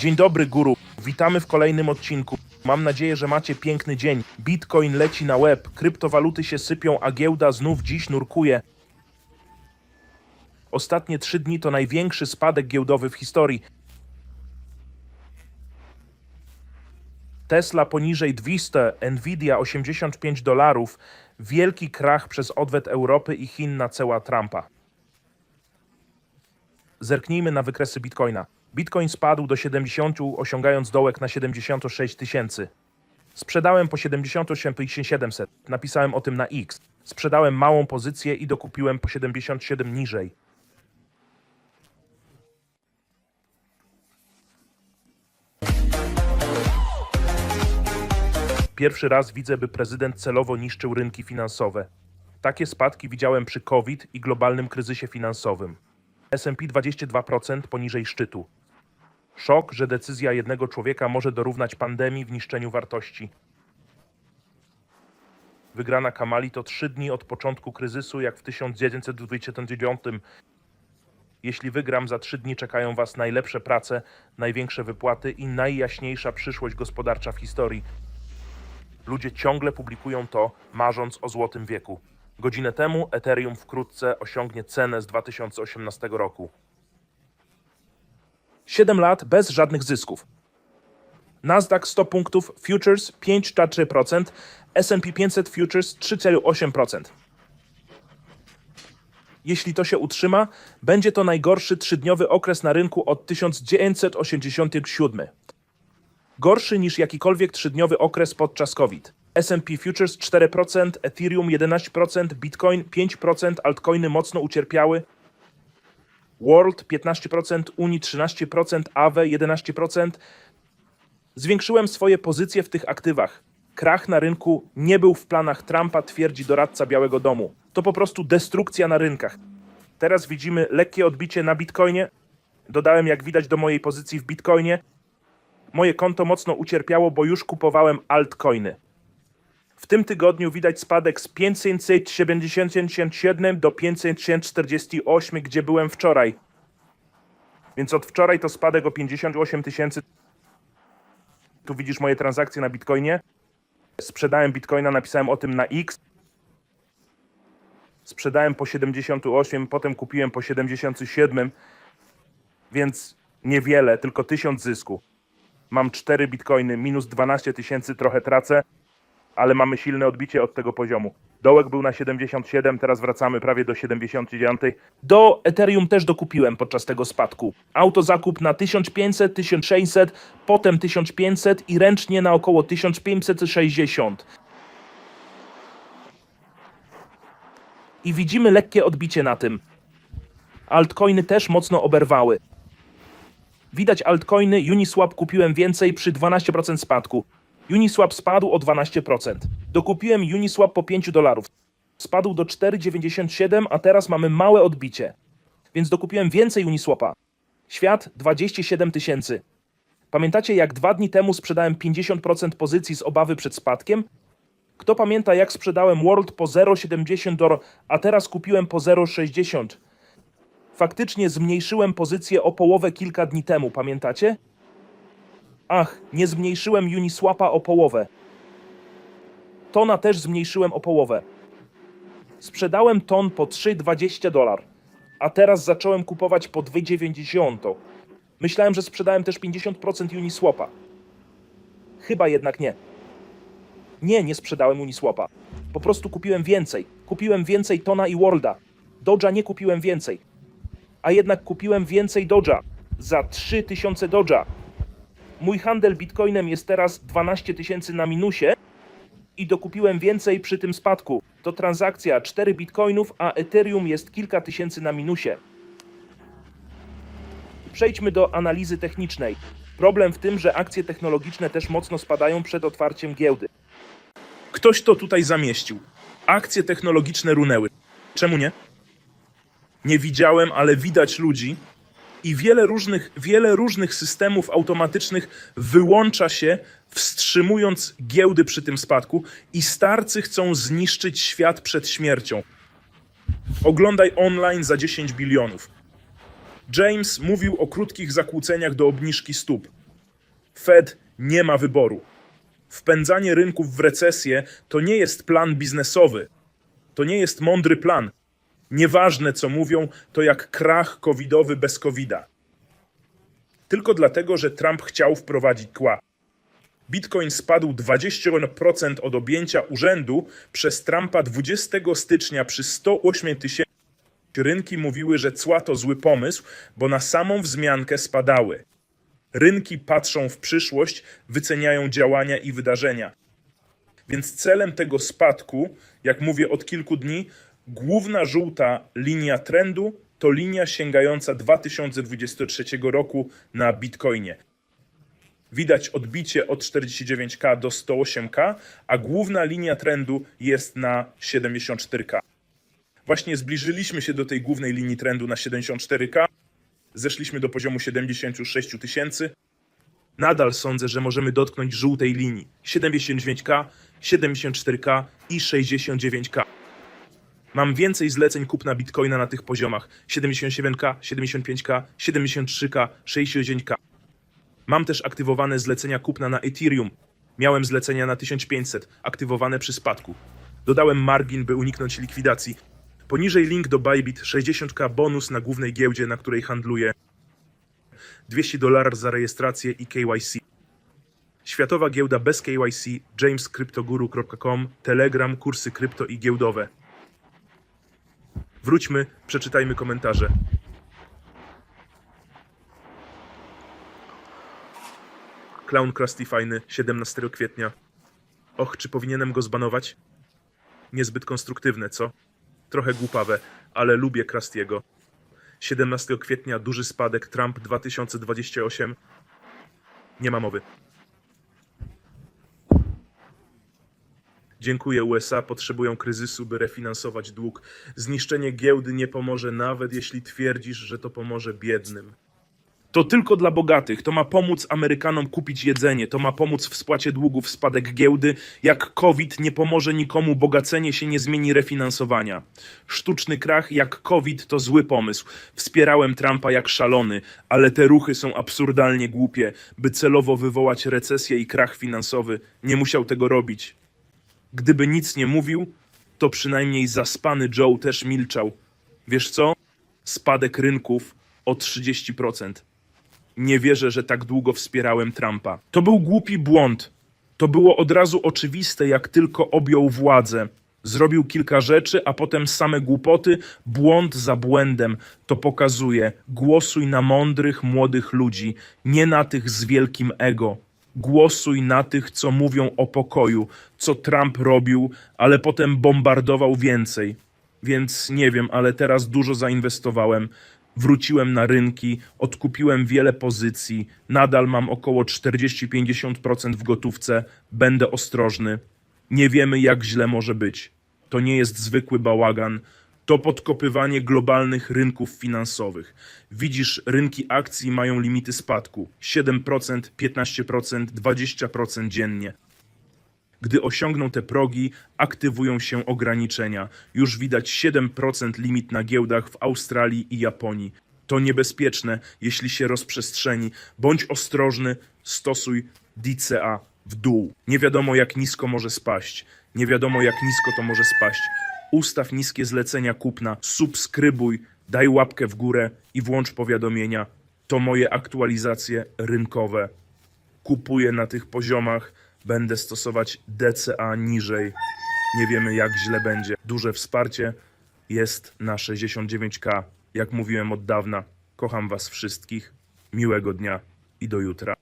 Dzień dobry, guru. Witamy w kolejnym odcinku. Mam nadzieję, że macie piękny dzień. Bitcoin leci na łeb, kryptowaluty się sypią, a giełda znów dziś nurkuje. Ostatnie trzy dni to największy spadek giełdowy w historii. Tesla poniżej 200, Nvidia 85 dolarów, wielki krach przez odwet Europy i Chin na ceła Trumpa. Zerknijmy na wykresy Bitcoina. Bitcoin spadł do 70, osiągając dołek na 76 tysięcy. Sprzedałem po 78 700. Napisałem o tym na X. Sprzedałem małą pozycję i dokupiłem po 77 niżej. Pierwszy raz widzę, by prezydent celowo niszczył rynki finansowe. Takie spadki widziałem przy COVID i globalnym kryzysie finansowym. S&P 22% poniżej szczytu. Szok, że decyzja jednego człowieka może dorównać pandemii w niszczeniu wartości. Wygrana Kamali to trzy dni od początku kryzysu, jak w 1929. Jeśli wygram, za trzy dni czekają Was najlepsze prace, największe wypłaty i najjaśniejsza przyszłość gospodarcza w historii. Ludzie ciągle publikują to, marząc o złotym wieku. Godzinę temu Ethereum wkrótce osiągnie cenę z 2018 roku. 7 lat bez żadnych zysków. Nasdaq 100 punktów, futures 5,3%, S&P 500 futures 3,8%. Jeśli to się utrzyma, będzie to najgorszy trzydniowy okres na rynku od 1987 gorszy niż jakikolwiek trzydniowy okres podczas COVID. S&P Futures 4%, Ethereum 11%, Bitcoin 5%, altcoiny mocno ucierpiały. World 15%, Uni 13%, Aave 11%. Zwiększyłem swoje pozycje w tych aktywach. Krach na rynku nie był w planach Trumpa, twierdzi doradca Białego Domu. To po prostu destrukcja na rynkach. Teraz widzimy lekkie odbicie na Bitcoinie. Dodałem, jak widać, do mojej pozycji w Bitcoinie. Moje konto mocno ucierpiało, bo już kupowałem altcoiny. W tym tygodniu widać spadek z 577 do 548, gdzie byłem wczoraj. Więc od wczoraj to spadek o 58 tysięcy. Tu widzisz moje transakcje na Bitcoinie. Sprzedałem Bitcoina, napisałem o tym na X. Sprzedałem po 78, potem kupiłem po 77, więc niewiele, tylko 1000 zysku. Mam 4 bitcoiny, minus 12 tysięcy, trochę tracę, ale mamy silne odbicie od tego poziomu. Dołek był na 77, teraz wracamy prawie do 79. Do Ethereum też dokupiłem podczas tego spadku. Autozakup na 1500, 1600, potem 1500 i ręcznie na około 1560. I widzimy lekkie odbicie na tym. Altcoiny też mocno oberwały. Widać altcoiny, Uniswap kupiłem więcej przy 12% spadku. Uniswap spadł o 12%. Dokupiłem Uniswap po 5 dolarów. Spadł do 4,97, a teraz mamy małe odbicie. Więc dokupiłem więcej Uniswapa. Świat 27 tysięcy. Pamiętacie jak dwa dni temu sprzedałem 50% pozycji z obawy przed spadkiem? Kto pamięta jak sprzedałem World po 0,70 dolar, a teraz kupiłem po 0,60? Faktycznie zmniejszyłem pozycję o połowę kilka dni temu, pamiętacie? Ach, nie zmniejszyłem Uniswapa o połowę. Tona też zmniejszyłem o połowę. Sprzedałem ton po 3,20 dolar, a teraz zacząłem kupować po 2,90. Myślałem, że sprzedałem też 50% Uniswapa. Chyba jednak nie. Nie, nie sprzedałem Uniswapa. Po prostu kupiłem więcej. Kupiłem więcej Tona i Worlda. Doge'a nie kupiłem więcej a jednak kupiłem więcej Doge'a za 3000 Doge'a. Mój handel bitcoinem jest teraz 12 tysięcy na minusie i dokupiłem więcej przy tym spadku. To transakcja 4 bitcoinów, a Ethereum jest kilka tysięcy na minusie. Przejdźmy do analizy technicznej. Problem w tym, że akcje technologiczne też mocno spadają przed otwarciem giełdy. Ktoś to tutaj zamieścił. Akcje technologiczne runęły. Czemu nie? nie widziałem, ale widać ludzi i wiele różnych, wiele różnych systemów automatycznych wyłącza się, wstrzymując giełdy przy tym spadku i starcy chcą zniszczyć świat przed śmiercią. Oglądaj online za 10 bilionów. James mówił o krótkich zakłóceniach do obniżki stóp. Fed nie ma wyboru. Wpędzanie rynków w recesję to nie jest plan biznesowy. To nie jest mądry plan. Nieważne co mówią, to jak krach covidowy bez covida. Tylko dlatego, że Trump chciał wprowadzić tła. Bitcoin spadł 20% od objęcia urzędu przez Trumpa 20 stycznia przy 108 tysięcy. Rynki mówiły, że cła to zły pomysł, bo na samą wzmiankę spadały. Rynki patrzą w przyszłość, wyceniają działania i wydarzenia. Więc celem tego spadku, jak mówię od kilku dni, główna żółta linia trendu to linia sięgająca 2023 roku na Bitcoinie. Widać odbicie od 49K do 108K, a główna linia trendu jest na 74K. Właśnie zbliżyliśmy się do tej głównej linii trendu na 74K. Zeszliśmy do poziomu 76 tysięcy. Nadal sądzę, że możemy dotknąć żółtej linii 79K, 74K i 69K. Mam więcej zleceń kupna bitcoina na tych poziomach 77K, 75K, 73K, 69K. Mam też aktywowane zlecenia kupna na Ethereum. Miałem zlecenia na 1500, aktywowane przy spadku. Dodałem margin, by uniknąć likwidacji. Poniżej link do Bybit 60k bonus na głównej giełdzie, na której handluję. 200 dolarów za rejestrację i KYC. Światowa giełda bez KYC, jamescryptoguru.com, Telegram, kursy krypto i giełdowe. Wróćmy, przeczytajmy komentarze. Clown Krusty fajny, 17 kwietnia. Och, czy powinienem go zbanować? Niezbyt konstruktywne, co? Trochę głupawe, ale lubię Krustiego. 17 kwietnia duży spadek Trump 2028. Nie ma mowy. Dziękuję USA, potrzebują kryzysu, by refinansować dług. Zniszczenie giełdy nie pomoże, nawet jeśli twierdzisz, że to pomoże biednym. To tylko dla bogatych. To ma pomóc Amerykanom kupić jedzenie. To ma pomóc w spłacie długów spadek giełdy. Jak COVID nie pomoże nikomu, bogacenie się nie zmieni refinansowania. Sztuczny krach jak COVID to zły pomysł. Wspierałem Trumpa jak szalony, ale te ruchy są absurdalnie głupie. By celowo wywołać recesję i krach finansowy, nie musiał tego robić. Gdyby nic nie mówił, to przynajmniej zaspany Joe też milczał. Wiesz co? Spadek rynków o 30%. Nie wierzę, że tak długo wspierałem Trumpa. To był głupi błąd. To było od razu oczywiste, jak tylko objął władzę. Zrobił kilka rzeczy, a potem same głupoty, błąd za błędem. To pokazuje. Głosuj na mądrych, młodych ludzi, nie na tych z wielkim ego. Głosuj na tych, co mówią o pokoju, co Trump robił, ale potem bombardował więcej. Więc nie wiem, ale teraz dużo zainwestowałem. Wróciłem na rynki, odkupiłem wiele pozycji, nadal mam około 40-50% w gotówce, będę ostrożny. Nie wiemy, jak źle może być. To nie jest zwykły bałagan, to podkopywanie globalnych rynków finansowych. Widzisz, rynki akcji mają limity spadku 7%, 15%, 20% dziennie. Gdy osiągną te progi, aktywują się ograniczenia. Już widać 7% limit na giełdach w Australii i Japonii. To niebezpieczne, jeśli się rozprzestrzeni. Bądź ostrożny, stosuj DCA w dół. Nie wiadomo, jak nisko może spaść. Nie wiadomo, jak nisko to może spaść. Ustaw niskie zlecenia kupna, subskrybuj, daj łapkę w górę i włącz powiadomienia. To moje aktualizacje rynkowe kupuję na tych poziomach, będę stosować DCA niżej. Nie wiemy, jak źle będzie. Duże wsparcie jest na 69K. Jak mówiłem od dawna, kocham Was wszystkich. Miłego dnia i do jutra.